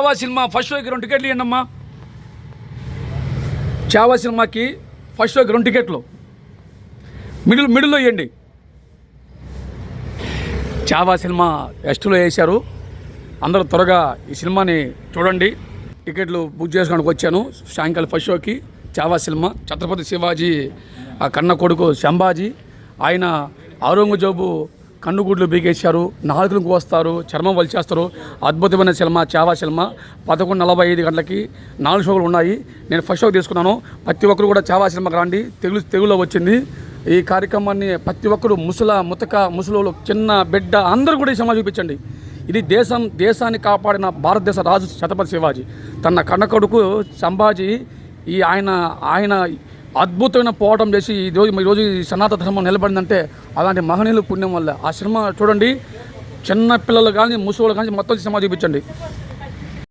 Chhaava cinema first షోకి రెండు టికెట్లు ఇవ్వండి అమ్మా చావా సినిమాకి ఫస్ట్ షోకి రెండు టికెట్లు. మిడిల్ మిడిల్లో ఇవ్వండి. చావా సినిమా ఎస్టులో వేశారు. అందరూ త్వరగా ఈ సినిమాని చూడండి. టికెట్లు బుక్ చేసుకోవడానికి వచ్చాను. సాయంకాలం ఫస్ట్ షోకి చావా సినిమా. ఛత్రపతి శివాజీ ఆ కన్న కొడుకు శంభాజీ ఆయన ఔరంగజేబు కన్నుగుడ్లు బీకేశారు నాలుగులకు వస్తారు చర్మం వలిచేస్తారు. అద్భుతమైన సినిమా చావా సినిమా. పదకొండు నలభై ఐదు గంటలకి నాలుగు షోలు ఉన్నాయి. నేను ఫస్ట్ షో తీసుకున్నాను. ప్రతి ఒక్కరు కూడా చావా సినిమాకి రండి. తెలుగు తెలుగులో వచ్చింది. ఈ కార్యక్రమాన్ని ప్రతి ఒక్కరు ముసల ముతక ముసలోళ్ళు చిన్న బిడ్డ అందరూ కూడా ఈ సినిమా చూపించండి. ఇది దేశం దేశాన్ని కాపాడిన భారతదేశ రాజు ఛత్రపతి శివాజీ. తన కన్న కొడుకు సంభాజీ ఈ ఆయన ఆయన అద్భుతమైన పోవటం చేసి ఈ రోజు ఈ రోజు సనాతన ధర్మం నిలబడిందంటే అలాంటి మహనీయులు పుణ్యం వల్ల. ఆ సినిమా చూడండి. చిన్న పిల్లలు కానీ ముసలి కానీ మొత్తం సినిమా చూపించండి.